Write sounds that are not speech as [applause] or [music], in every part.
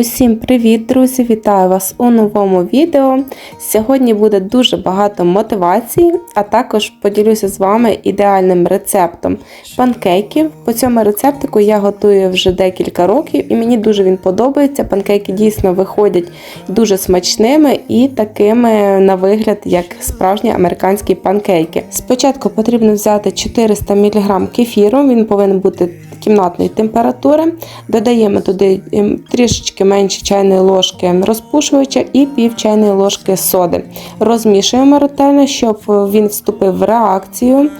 Усім привіт, друзі! Вітаю вас у новому відео. Сьогодні буде дуже багато мотивації, а також поділюся з вами ідеальним рецептом панкейків. По цьому рецептику я готую вже декілька років і мені дуже він подобається. Панкейки дійсно виходять дуже смачними і такими на вигляд, як справжні американські панкейки. Спочатку потрібно взяти 400 мг кефіру, він повинен бути кімнатної температури. Додаємо туди ем, трішечки менше чайної ложки розпушувача і пів чайної ложки соди. Розмішуємо ретельно, щоб він вступив в реакцію.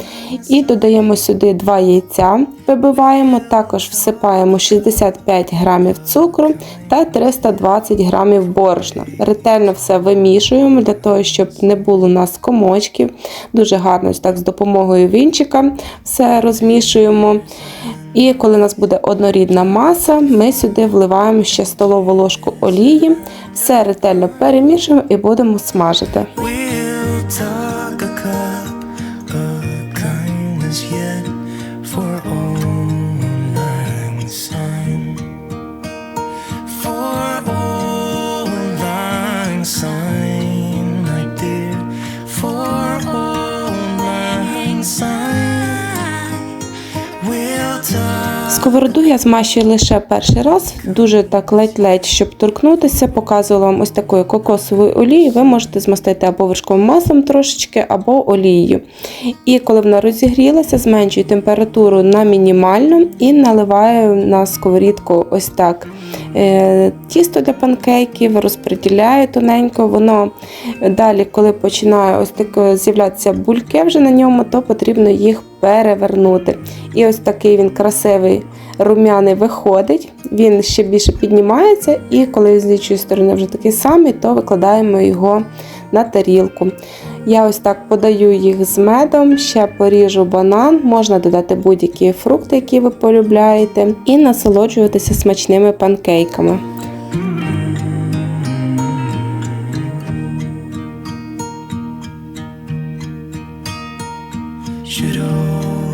І додаємо сюди 2 яйця, вибиваємо, також всипаємо 65 грамів цукру та 320 грамів борошна. Ретельно все вимішуємо для того, щоб не було у нас комочків. Дуже гарно так з допомогою вінчика все розмішуємо. І коли у нас буде однорідна маса, ми сюди вливаємо ще столову ложку олії, все ретельно перемішуємо і будемо смажити. Сковороду я змащую лише перший раз, дуже так ледь-ледь, щоб торкнутися. Показувала вам ось такою кокосовою олією. Ви можете змастити або вершковим маслом трошечки, або олією. І коли вона розігрілася, зменшую температуру на мінімальну і наливаю на сковорідку ось так. Е, Тісто для панкейків розподіляю тоненько. Воно далі, коли починає ось таке з'являтися бульки вже на ньому, то потрібно їх перевернути. І ось такий він красивий рум'яний виходить, він ще більше піднімається, і коли з іншої сторони вже такий самий, то викладаємо його на тарілку. Я ось так подаю їх з медом, ще поріжу банан, можна додати будь-які фрукти, які ви полюбляєте, і насолоджуватися смачними панкейками.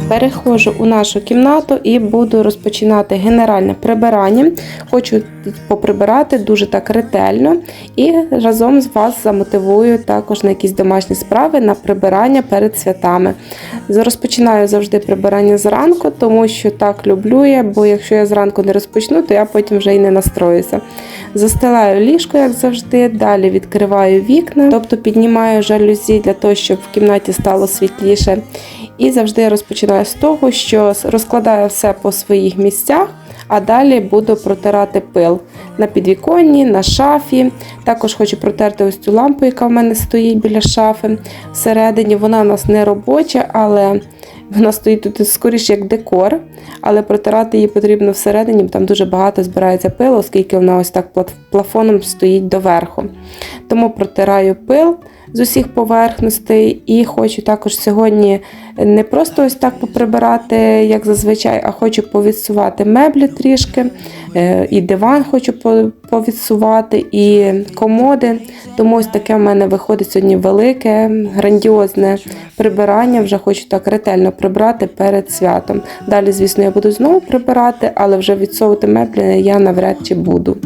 Переходжу у нашу кімнату і буду розпочинати генеральне прибирання. Хочу поприбирати дуже так ретельно і разом з вас замотивую також на якісь домашні справи на прибирання перед святами. Розпочинаю завжди прибирання зранку, тому що так люблю я, бо якщо я зранку не розпочну, то я потім вже й не настроюся. Застилаю ліжко, як завжди, далі відкриваю вікна, тобто піднімаю жалюзі для того, щоб в кімнаті стало світліше. І завжди розпочинаю з того, що розкладаю все по своїх місцях, а далі буду протирати пил на підвіконні, на шафі. Також хочу протерти ось цю лампу, яка в мене стоїть біля шафи. Всередині вона у нас не робоча, але вона стоїть тут скоріше як декор. Але протирати її потрібно всередині, бо там дуже багато збирається пилу, оскільки вона ось так плафоном стоїть доверху. Тому протираю пил з усіх поверхностей і хочу також сьогодні не просто ось так поприбирати, як зазвичай, а хочу повідсувати меблі трішки, е, і диван хочу по- повідсувати, і комоди. Тому ось таке в мене виходить сьогодні велике, грандіозне прибирання. Вже хочу так ретельно прибрати перед святом. Далі, звісно, я буду знову прибирати, але вже відсовувати меблі я навряд чи буду.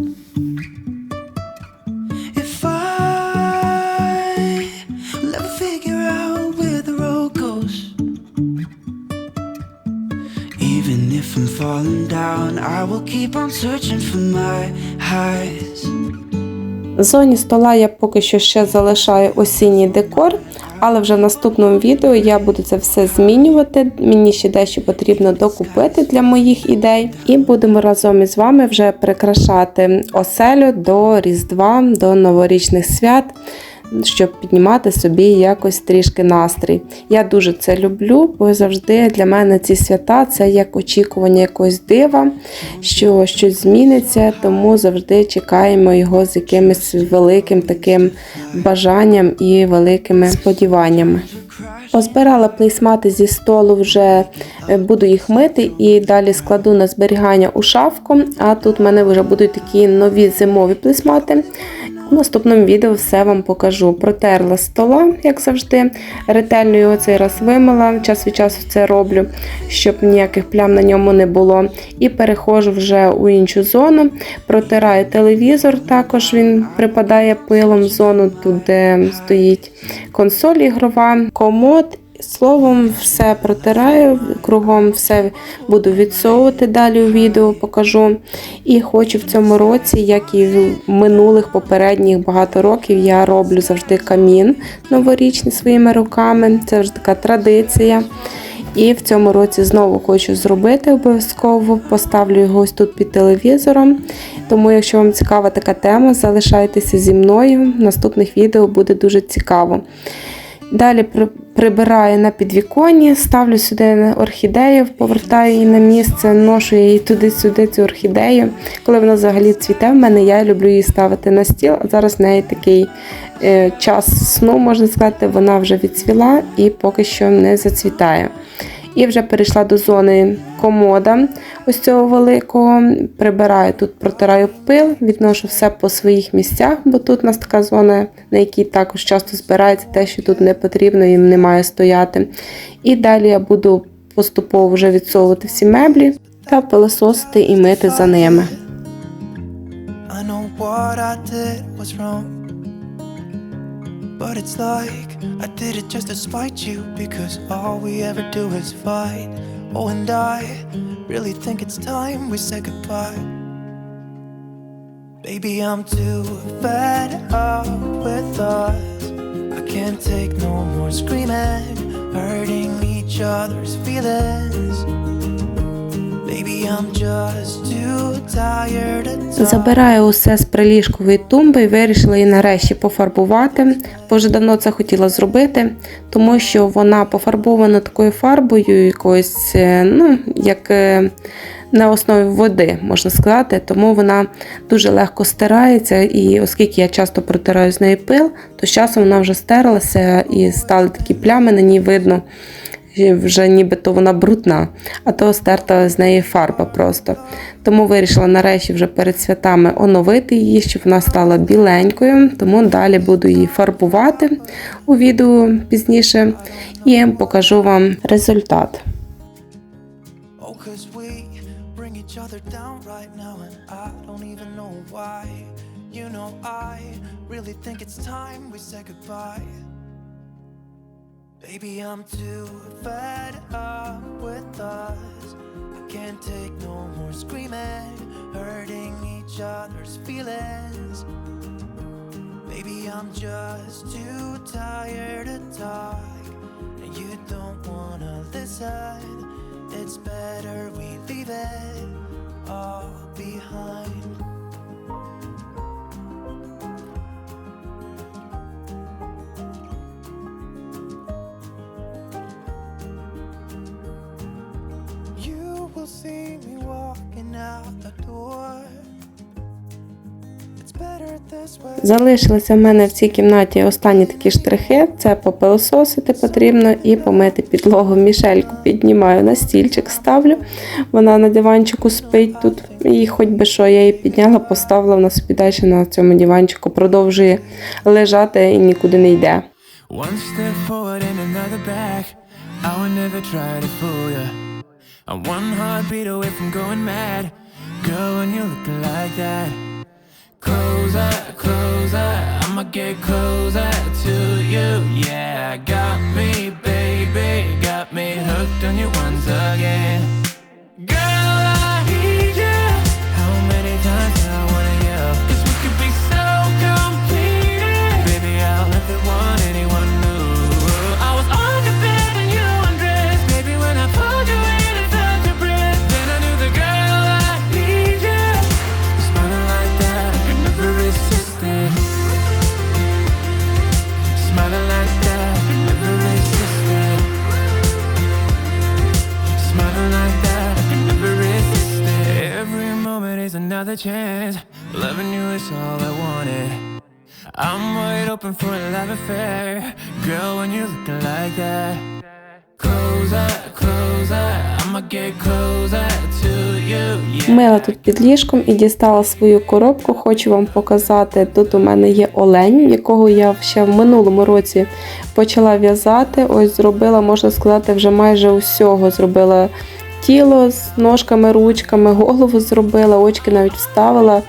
В зоні стола я поки що ще залишаю осінній декор, але вже в наступному відео я буду це все змінювати. Мені ще дещо потрібно докупити для моїх ідей. І будемо разом із вами вже прикрашати оселю до Різдва, до новорічних свят. Щоб піднімати собі якось трішки настрій. Я дуже це люблю, бо завжди для мене ці свята це як очікування якогось дива, що щось зміниться, тому завжди чекаємо його з якимось великим таким бажанням і великими сподіваннями. Позбирала плейсмати зі столу, вже е, буду їх мити і далі складу на зберігання у шафку. А тут в мене вже будуть такі нові зимові плейсмати. В наступному відео все вам покажу. Протерла стола, як завжди. Ретельно його цей раз вимила. Час від часу це роблю, щоб ніяких плям на ньому не було. І перехожу вже у іншу зону. Протираю телевізор, також він припадає пилом в зону, тут де стоїть консоль ігрова, комод. Словом, все протираю, кругом все буду відсовувати далі у відео, покажу. І хочу в цьому році, як і в минулих попередніх багато років, я роблю завжди камін новорічний своїми руками. Це вже така традиція. І в цьому році знову хочу зробити обов'язково. Поставлю його ось тут під телевізором. Тому, якщо вам цікава така тема, залишайтеся зі мною. В наступних відео буде дуже цікаво. Далі прибираю на підвіконні, ставлю сюди орхідею, повертаю її на місце, ношу її туди-сюди, цю орхідею. Коли вона взагалі цвіте в мене, я люблю її ставити на стіл. А зараз в неї такий е, час сну, можна сказати, вона вже відцвіла і поки що не зацвітає. І вже перейшла до зони комода, ось цього великого. Прибираю тут, протираю пил, відношу все по своїх місцях, бо тут у нас така зона, на якій також часто збирається те, що тут не потрібно, їм не має стояти. І далі я буду поступово вже відсовувати всі меблі та пилососити і мити за ними. I know what I did was wrong. But it's like I did it just to spite you because all we ever do is fight. Oh, and I really think it's time we say goodbye. Baby, I'm too fed up with us. I can't take no more screaming, hurting each other's feelings. Забираю усе з приліжкової тумби і вирішила її нарешті пофарбувати. Бо вже давно це хотіла зробити, тому що вона пофарбована такою фарбою, якоюсь, е, ну, як е, на основі води, можна сказати. Тому вона дуже легко стирається. І оскільки я часто протираю з неї пил, то з часом вона вже стерлася і стали такі плями, на ній видно вже нібито вона брудна, а то стерта з неї фарба просто. Тому вирішила нарешті вже перед святами оновити її, щоб вона стала біленькою. Тому далі буду її фарбувати у відео пізніше і покажу вам результат. Oh. You know, I really think it's time we say goodbye. Baby, I'm too fed up with us. I can't take no more screaming, hurting each other's feelings. Baby, I'm just too tired to talk, and you don't wanna listen. It's better we leave it all behind. See me walking out the door. Залишилися в мене в цій кімнаті останні такі штрихи. Це попилососити потрібно і помити підлогу. Мішельку піднімаю на стільчик, ставлю. Вона на диванчику спить тут. І хоч би що, я її підняла, поставила вона собі далі на цьому диванчику, продовжує лежати і нікуди не йде. One step forward and another back. I would never try to fool ya. I'm one heartbeat away from going mad. Girl, when you look like that. Closer, closer, I'ma get closer to you. Yeah, got me, baby, got me hooked on you once again. Chance. Loving you is all I wanted. I'm wide open for a love affair. Girl, when you're looking like that. Мила тут під ліжком і дістала свою коробку. Хочу вам показати. Тут у мене є олень, якого я ще в минулому році почала в'язати. Ось зробила, можна сказати, вже майже усього. Зробила тіло з ножками, ручками, голову зробила, очки навіть вставила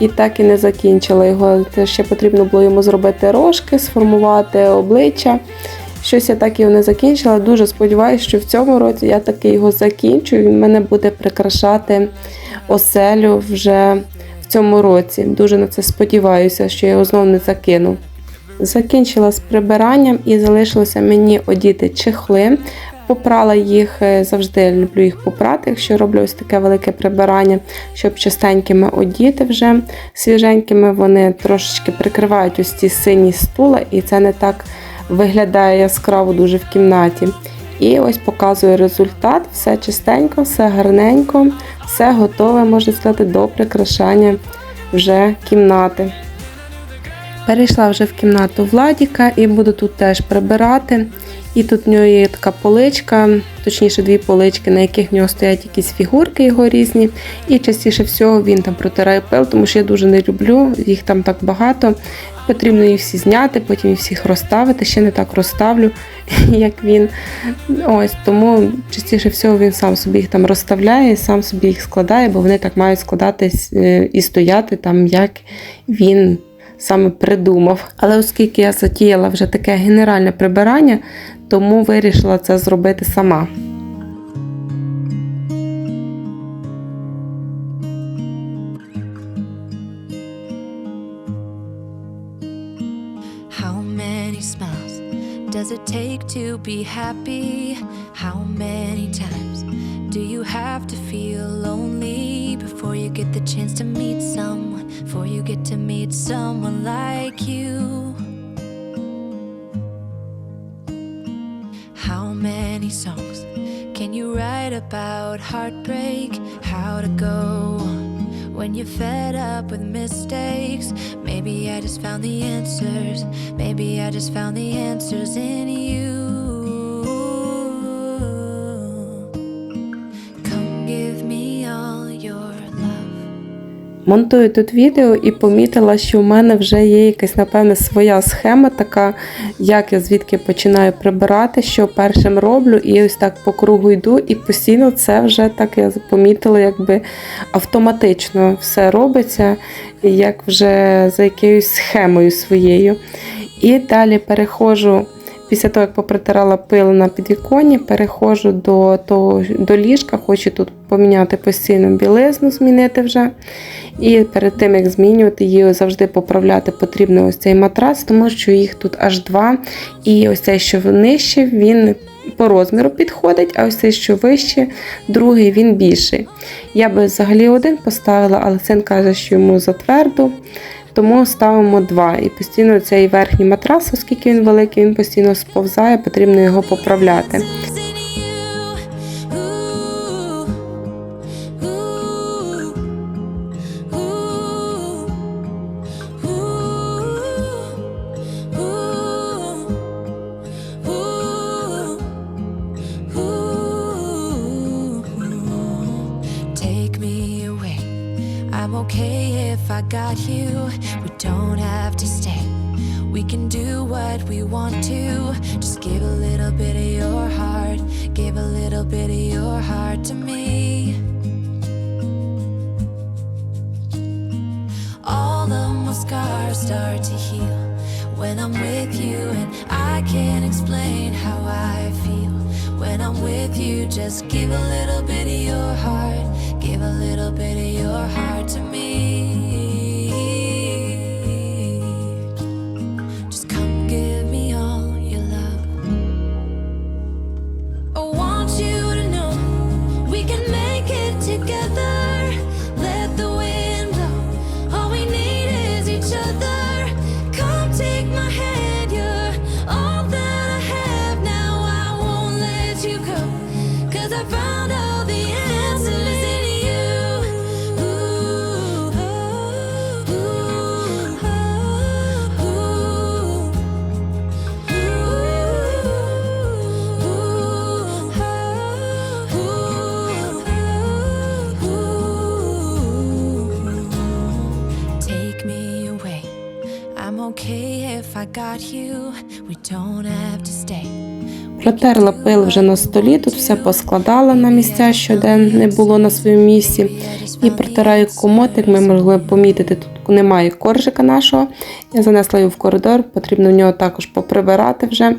і так і не закінчила його. Це ще потрібно було йому зробити рожки, сформувати обличчя. Щось я так його не закінчила. Дуже сподіваюся, що в цьому році я таки його закінчу. Він мене буде прикрашати оселю вже в цьому році. Дуже на це сподіваюся, що я його знову не закину. Закінчила з прибиранням і залишилося мені одіти чехли. Попрала їх е, завжди люблю їх попрати, якщо роблю ось таке велике прибирання, щоб чистенькими одіти вже свіженькими. Вони трошечки прикривають ось ці сині стула, і це не так виглядає яскраво дуже в кімнаті. І ось показую результат. Все чистенько, все гарненько, все готове, можна сказати, до прикрашання вже кімнати. Перейшла вже в кімнату Владіка і буду тут теж прибирати. І тут в нього є така поличка, точніше дві полички, на яких в нього стоять якісь фігурки його різні. І частіше всього він там протирає пил, тому що я дуже не люблю, їх там так багато. Потрібно їх всі зняти, потім їх всіх розставити. Ще не так розставлю, [laughs] як він. Ось тому частіше всього він сам собі їх там розставляє, сам собі їх складає, бо вони так мають складатись е, і стояти там, як він саме придумав. Але оскільки я затіяла вже таке генеральне прибирання, тому вирішила це зробити сама. How many times do you have to feel lonely before you get the chance to meet someone? Before you get to meet someone like you? How many songs can you write about heartbreak? How to go when you're fed up with mistakes? Maybe I just found the answers. Maybe I just found the answers in you. Монтую тут відео і помітила, що в мене вже є якась, напевне, своя схема, така, як я звідки починаю прибирати, що першим роблю, і ось так по кругу йду, і постійно це вже так я помітила, якби автоматично все робиться, як вже за якоюсь схемою своєю. І далі переходжу. Після того, як попритирала пил на підвіконні, переходжу до, того, до ліжка, хочу тут поміняти постійну білизну, змінити вже. І перед тим, як змінювати її, завжди поправляти потрібно ось цей матрас, тому що їх тут аж два. І ось цей, що нижче, він по розміру підходить, а ось цей, що вище, другий, він більший. Я би взагалі один поставила, але син каже, що йому затвердо. Тому ставимо два. І постійно цей верхній матрас, оскільки він великий, він постійно сповзає, потрібно його поправляти. I'm okay if I got you. We don't have to stay. We can do what we want to. Just give a little bit of your heart. Give a little bit of your heart to me. All of my scars start to heal when I'm with you, and I can't explain how I feel. When I'm with you, just give a little bit of your heart. Give a little bit of your heart Протерла пил вже на столі, тут все поскладала на місця, що де не було на своєму місці. І протираю комод, як ми могли помітити, тут немає коржика нашого. Я занесла його в коридор, потрібно в нього також поприбирати вже.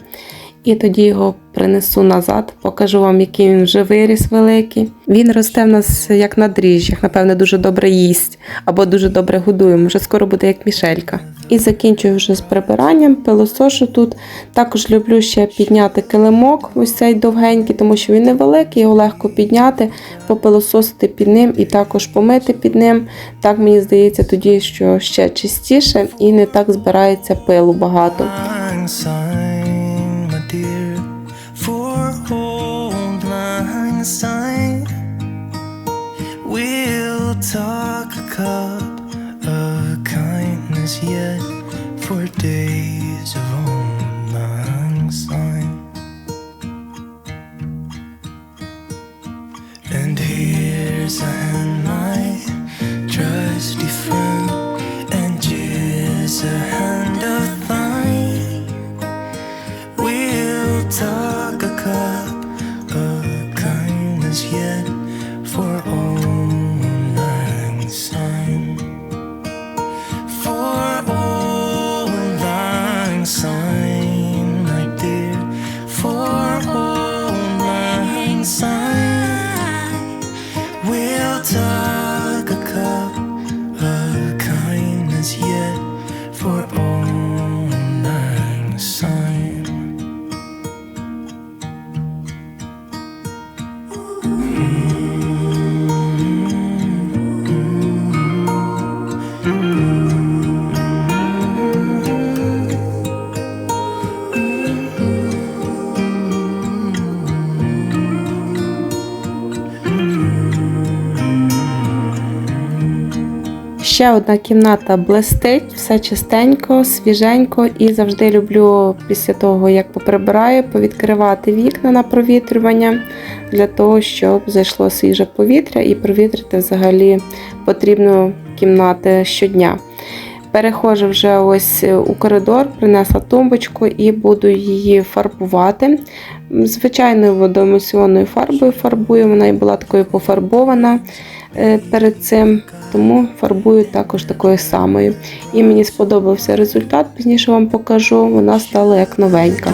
І тоді його принесу назад, покажу вам, який він вже виріс великий. Він росте в нас як на дріжджах, напевне, дуже добре їсть або дуже добре годуємо. Вже скоро буде як мішелька. І закінчую вже з прибиранням, пилосошу тут. Також люблю ще підняти килимок, ось цей довгенький, тому що він невеликий, його легко підняти, попилососити під ним і також помити під ним. Так мені здається, тоді що ще чистіше і не так збирається пилу багато. Syne. We'll talk a cup of kindness yet for days of lang syne. And here's a hand, Ще одна кімната блистить, все чистенько, свіженько і завжди люблю після того, як поприбираю, повідкривати вікна на провітрювання для того, щоб зайшло свіже повітря і провітрити взагалі потрібно кімнати щодня. Перехожу вже ось у коридор, принесла тумбочку і буду її фарбувати. Звичайною водоемульсіонною фарбою фарбую, вона і була такою пофарбована е, перед цим, тому фарбую також такою самою. І мені сподобався результат, пізніше вам покажу. Вона стала як новенька.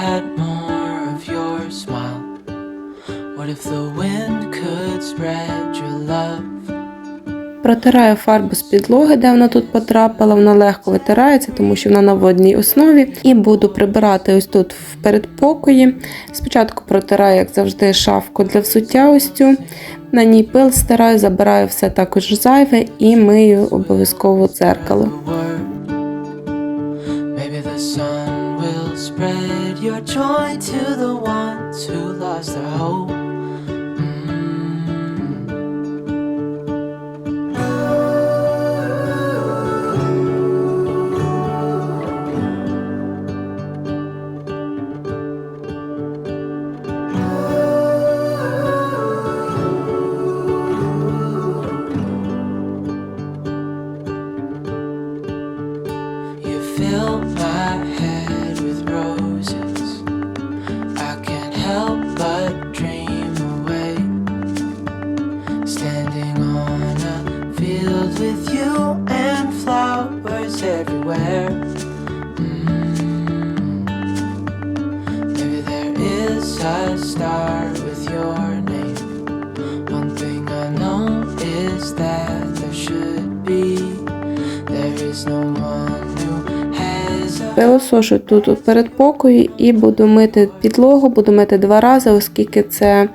Had more of your smile? What if the wind could spread your love? Протираю фарбу з підлоги, де вона тут потрапила. Вона легко витирається, тому що вона на водній основі. І буду прибирати ось тут в передпокої. Спочатку протираю, як завжди, шафку для взуття. ось цю. На ній пил стираю, забираю все також зайве і мию обов'язково дзеркало. Joy to the ones who lost their hope. Пилосошу тут у передпокої і буду мити підлогу, буду мити два рази, оскільки це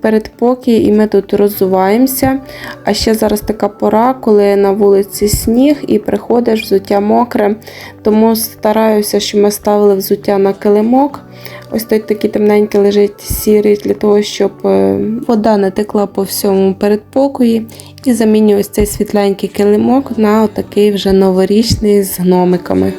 передпокій і ми тут роззуваємося. А ще зараз така пора, коли на вулиці сніг і приходиш, взуття мокре. Тому стараюся, щоб ми ставили взуття на килимок. Ось той такий темненький лежить сірий для того, щоб е, вода не текла по всьому передпокої. І замінюю ось цей світленький килимок на отакий вже новорічний з гномиками.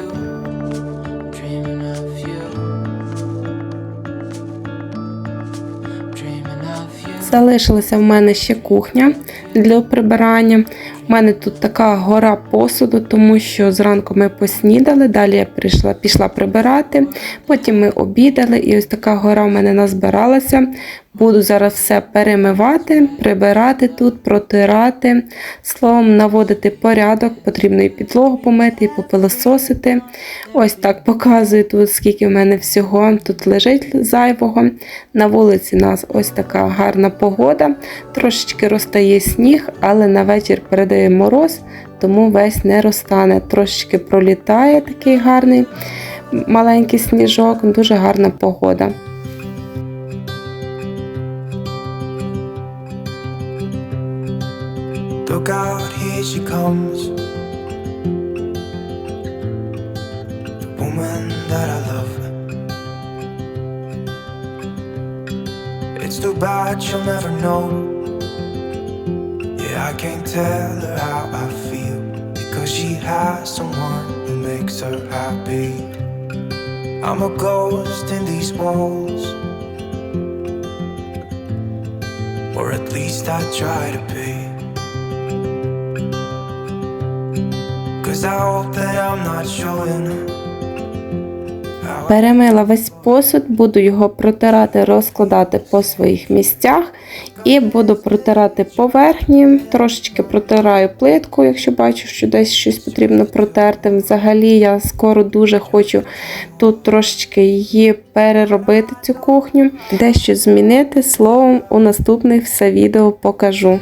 Залишилася в мене ще кухня для прибирання. У мене тут така гора посуду, тому що зранку ми поснідали, далі я прийшла, пішла прибирати, потім ми обідали, і ось така гора в мене назбиралася. Буду зараз все перемивати, прибирати тут, протирати, словом, наводити порядок, потрібно і підлогу помити, і попилососити. Ось так показую тут, скільки в мене всього тут лежить зайвого. На вулиці у нас ось така гарна погода. Трошечки розтає сніг, але на вечір передає мороз, тому весь не розтане. Трошечки пролітає такий гарний маленький сніжок, дуже гарна погода. Look out, here she comes. The woman that I love. It's too bad she'll never know. Yeah, I can't tell her how I feel. Because she has someone who makes her happy. I'm a ghost in these walls. Or at least I try to be. Cause I hope that I'm not showing how Перемила весь посуд, буду його протирати, розкладати по своїх місцях і буду протирати поверхні. Трошечки протираю плитку, якщо бачу, що десь щось потрібно протерти. Взагалі, я скоро дуже хочу тут трошечки її переробити, цю кухню, дещо змінити. Словом, у наступних все відео покажу.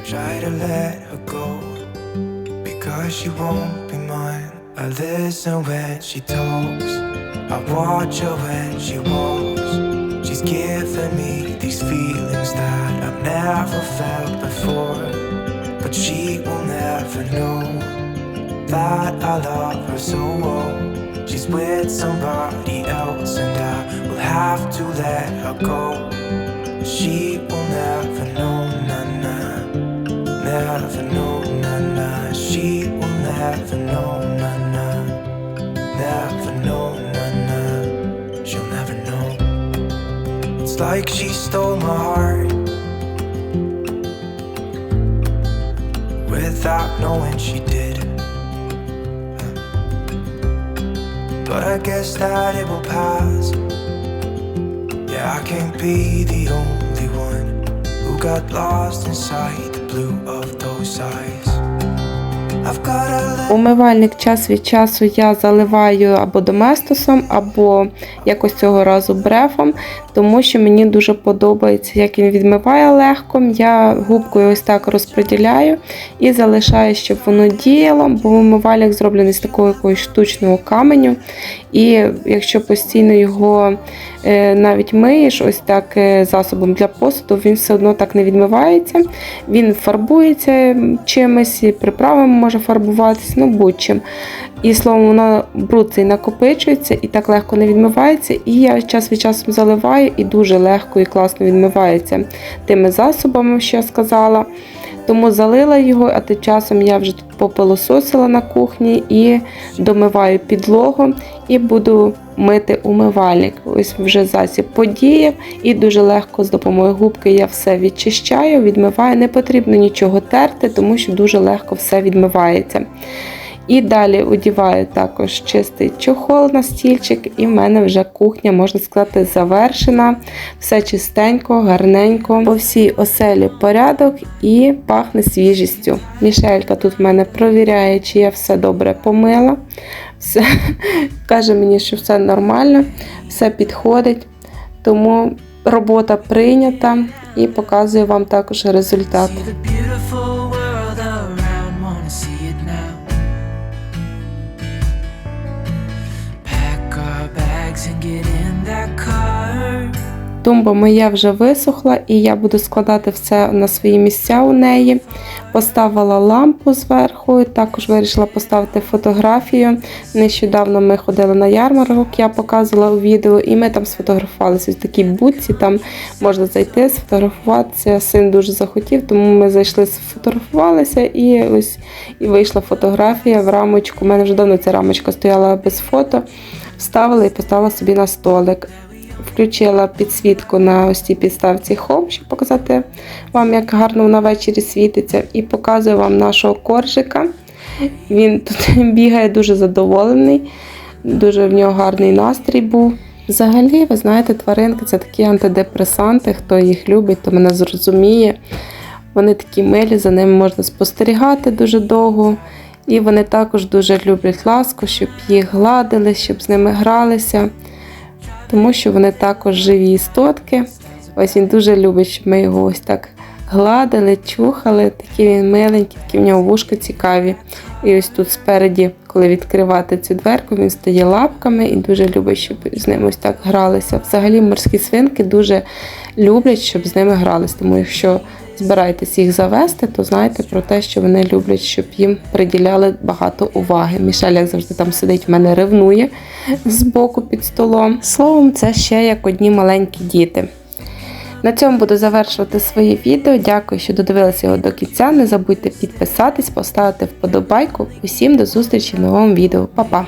she won't be mine. I listen when she talks, I watch her when she walks. She's giving me these feelings that I've never felt before, but she will never know that I love her so well. She's with somebody else, and I will have to let her go. She will never know, nah, nah. Never know, Like she stole my heart without knowing she did. But I guess that it will pass. Yeah, I can't be the only one who got lost inside the blue of those eyes. Умивальник час від часу я заливаю або доместосом, або якось цього разу брефом, тому що мені дуже подобається, як він відмиває легко. Я губкою ось так розподіляю і залишаю, щоб воно діяло, бо умивальник зроблений з такого якогось штучного каменю. І якщо постійно його е, навіть миєш ось так е, засобом для посуду, він все одно так не відмивається. Він фарбується чимось, приправами може фарбуватися, ну будь-чим. І словом, воно бруд цей накопичується і так легко не відмивається. І я час від часу заливаю і дуже легко і класно відмивається тими засобами, що я сказала. Тому залила його, а тим часом я вже тут попилососила на кухні і домиваю підлогу і буду мити умивальник. Ось вже засіб подіяв і дуже легко з допомогою губки я все відчищаю, відмиваю. Не потрібно нічого терти, тому що дуже легко все відмивається. І далі одіваю також чистий чохол на стільчик, і в мене вже кухня, можна сказати, завершена. Все чистенько, гарненько. По всій оселі порядок і пахне свіжістю. Мішелька тут в мене провіряє, чи я все добре помила. Все, [laughs] каже мені, що все нормально, все підходить. Тому робота прийнята і показую вам також результат. Тумба моя вже висохла, і я буду складати все на свої місця у неї. Поставила лампу зверху, також вирішила поставити фотографію. Нещодавно ми ходили на ярмарок, я показувала у відео, і ми там сфотографувалися. Ось такі будці, там можна зайти, сфотографуватися. Син дуже захотів, тому ми зайшли, сфотографувалися, і ось і вийшла фотографія в рамочку. У мене вже давно ця рамочка стояла без фото. Вставила і поставила собі на столик. Включила підсвітку на ось цій підставці Home, щоб показати вам, як гарно вона ввечері світиться. І показую вам нашого коржика. Він тут [laughs] бігає дуже задоволений, дуже в нього гарний настрій був. Взагалі, ви знаєте, тваринки це такі антидепресанти. Хто їх любить, то мене зрозуміє. Вони такі милі, за ними можна спостерігати дуже довго. І вони також дуже люблять ласку, щоб їх гладили, щоб з ними гралися, тому що вони також живі істотки. Ось він дуже любить, щоб ми його ось так гладили, чухали. Такі він миленький, такі в нього вушка цікаві. І ось тут спереді, коли відкривати цю дверку, він стає лапками і дуже любить, щоб з ним ось так гралися. Взагалі морські свинки дуже люблять, щоб з ними гралися. Тому якщо збираєтесь їх завести, то знайте про те, що вони люблять, щоб їм приділяли багато уваги. Мішель, як завжди, там сидить, в мене ревнує збоку під столом. Словом, це ще як одні маленькі діти. На цьому буду завершувати своє відео. Дякую, що додивилися його до кінця. Не забудьте підписатись, поставити вподобайку. Усім до зустрічі в новому відео. Па-па!